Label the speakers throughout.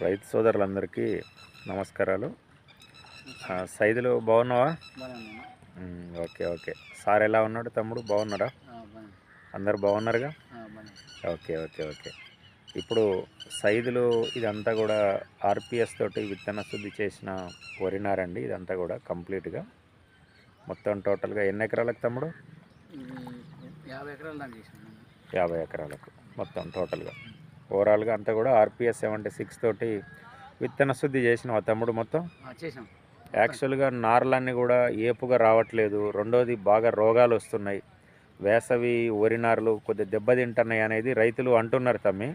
Speaker 1: రైతు సోదరులందరికీ నమస్కారాలు. సైదులు బాగున్నావా? Okay okay. సార్ ఎలా ఉన్నాడు తమ్ముడు? బాగున్నారా అందరు బాగున్నారుగా? Okay okay okay. ఇప్పుడు సైదులు ఇదంతా కూడా ఆర్పిఎస్ తోటి విత్తన శుద్ధి చేసిన వరి నారండి ఇదంతా కూడా కంప్లీట్గా. మొత్తం టోటల్గా ఎన్ని ఎకరాలకు తమ్ముడు?
Speaker 2: యాభై
Speaker 1: ఎకరాలకు మొత్తం టోటల్గా. ఓవరాల్గా అంతా కూడా ఆర్పిఎస్ సెవెంటీ సిక్స్ తోటి విత్తన శుద్ధి చేసిన తమ్ముడు మొత్తం.
Speaker 2: చేసాం
Speaker 1: యాక్చువల్గా నార్లన్నీ కూడా ఏపుగా రావట్లేదు. రెండోది బాగా రోగాలు వస్తున్నాయి. వేసవి వరి నారులు కొద్దిగా దెబ్బతింటున్నాయి అనేది రైతులు అంటున్నారు తమ్మి.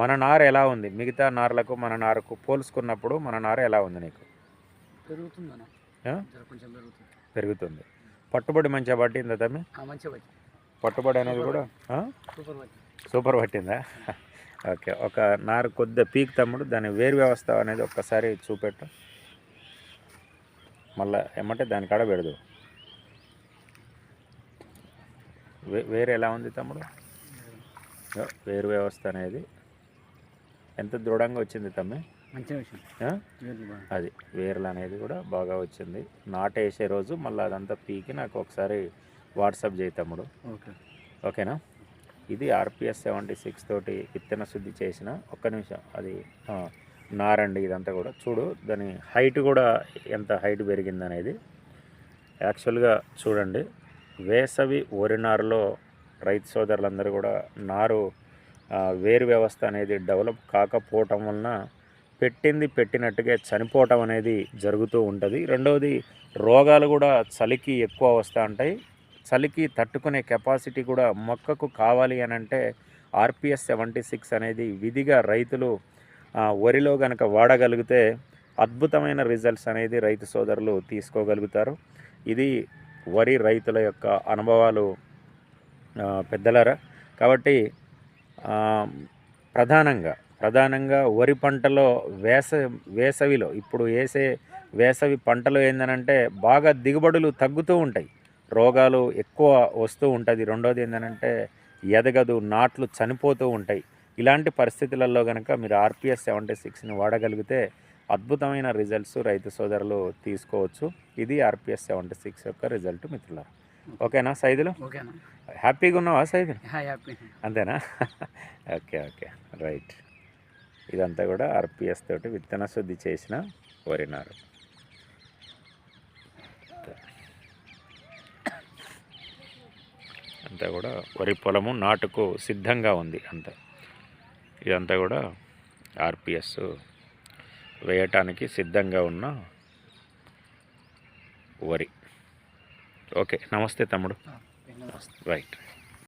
Speaker 1: మన నార ఎలా ఉంది? మిగతా నార్లకు మన నారకు పోల్చుకున్నప్పుడు మన నార ఎలా ఉంది నీకు?
Speaker 2: పెరుగుతుంది.
Speaker 1: పట్టుబడి మంచిగా పట్టిందా తమ్మి? పట్టుబడి అనేది కూడా
Speaker 2: సూపర్
Speaker 1: పట్టిందా? ఓకే. ఒక నారు కొద్దిగా పీక్ తమ్ముడు దాని వేరు వ్యవస్థ అనేది ఒక్కసారి చూపెట్టు. మళ్ళా ఏమంటే దాని కాడ పెడదు. వే వేరు ఎలా ఉంది తమ్ముడు? వేరు వ్యవస్థ అనేది. ఎంత దృఢంగా వచ్చింది తమ్మి. అది వేర్లు అనేది కూడా బాగా వచ్చింది. నాటేసే రోజు మళ్ళీ అదంతా పీకి నాకు ఒకసారి వాట్సాప్ చేయి తమ్ముడు.
Speaker 2: ఓకే.
Speaker 1: ఓకేనా? ఇది ఆర్పిఎస్ సెవెంటీ సిక్స్ తోటి విత్తన శుద్ధి చేసిన ఒక్క నిమిషం. అది నారండి ఇదంతా కూడా. చూడు దాని హైట్ కూడా ఎంత హైట్ పెరిగింది అనేది యాక్చువల్గా చూడండి వేసవి వరి నారులో రైతు సోదరులందరూ కూడా నారు వేరు వ్యవస్థ అనేది డెవలప్ కాకపోవటం వలన పెట్టింది పెట్టినట్టుగా చనిపోవటం అనేది జరుగుతూ ఉంటుంది. రెండవది రోగాలు కూడా చలికి ఎక్కువ వస్తూ ఉంటాయి. చలికి తట్టుకునే కెపాసిటీ కూడా మొక్కకు కావాలి అని అంటే ఆర్పిఎస్ సెవెంటీ సిక్స్ అనేది విధిగా రైతులు వరిలో కనుక వాడగలిగితే అద్భుతమైన రిజల్ట్స్ అనేది రైతు సోదరులు తీసుకోగలుగుతారు. ఇది వరి రైతుల యొక్క అనుభవాలు పెద్దలరా? కాబట్టి ప్రధానంగా ప్రధానంగా వరి పంటలో వేస వేసవిలో ఇప్పుడు వేసే వేసవి పంటలు ఏంటనంటే బాగా దిగుబడులు తగ్గుతూ ఉంటాయి. రోగాలు ఎక్కువ వస్తూ ఉంటుంది. రెండోది ఏంటంటే ఎదగదు నాట్లు చనిపోతూ ఉంటాయి. ఇలాంటి పరిస్థితులలో కనుక మీరు ఆర్పిఎస్ సెవెంటీ సిక్స్ని వాడగలిగితే అద్భుతమైన రిజల్ట్స్ రైతు సోదరులు తీసుకోవచ్చు. ఇది ఆర్పిఎస్ సెవెంటీ సిక్స్ యొక్క రిజల్ట్ మిత్రులారా. ఓకేనా సైదులు?
Speaker 2: ఓకేనా.
Speaker 1: హ్యాపీగా ఉన్నావా సైదులు? అంతేనా? Okay okay. రైట్. ఇదంతా కూడా ఆర్పిఎస్ తోటి విత్తన శుద్ధి చేసిన వరి నారు అంతా కూడా వరి పొలము నాటుకు సిద్ధంగా ఉంది అంతా. ఇదంతా కూడా ఆర్పిఎస్ వేయటానికి సిద్ధంగా ఉన్న వరి. ఓకే నమస్తే తమ్ముడు. రైట్.